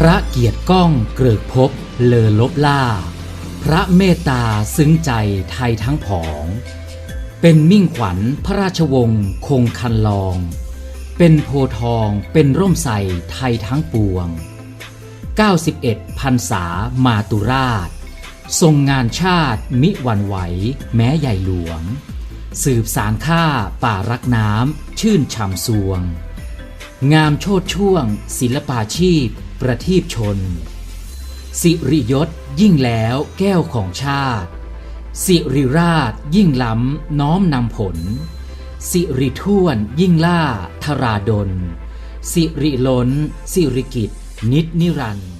พระเกียรติก้องเกริกภพเลอลบล่า พระเมตตาซึ้งใจไทยทั้งผอง เป็นมิ่งขวัญพระราชวงศ์คงคันลอง เป็นโพทองเป็นร่มใสไทยทั้งปวง 91พรรษามาตุราช ทรงงานชาติมิหวั่นไหวแม้ใหญ่หลวง สืบสารข้าป่ารักน้ำชื่นฉ่ำสวง งามโชดช่วง ศิลปาชีพ ประทีปชน สิริยศยิ่งแล้วแก้วของชาติ สิริราชยิ่งล้ำน้อมนำผล สิริท่วนยิ่งล่าธราดล สิริล้น สิริกิตนิดนิรันดร์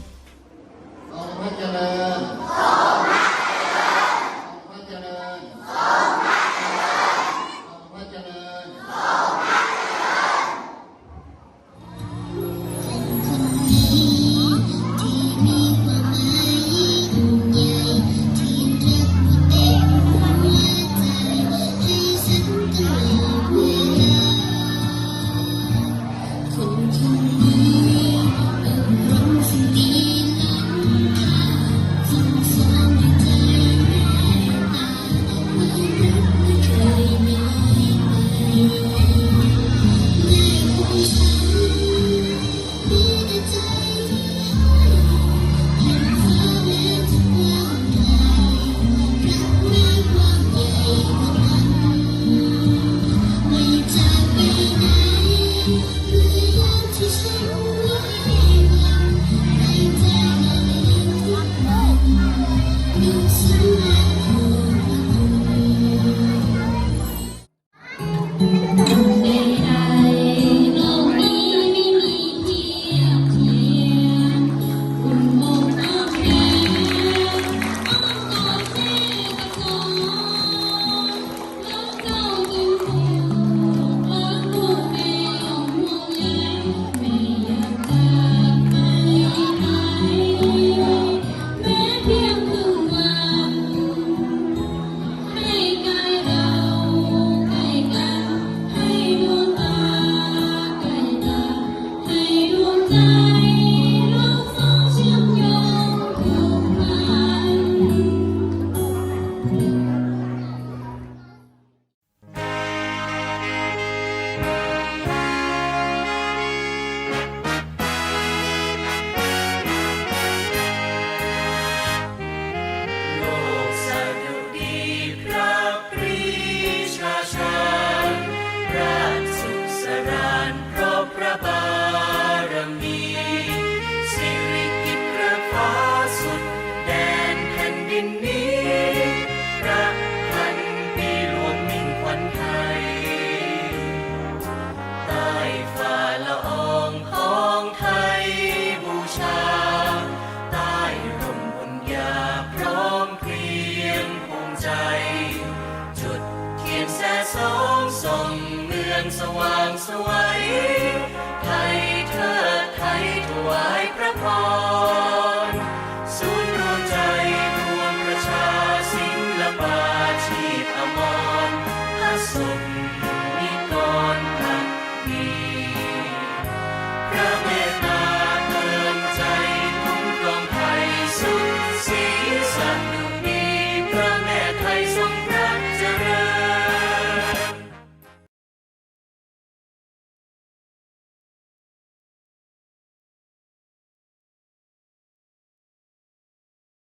once, once, once.